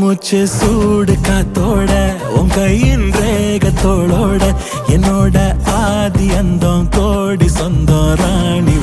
மூச்சு சூடு காத்தோட உன் கையின் ரேகத்தோளோட என்னோட ஆதி அந்தம் கோடி சொந்தம் ராணி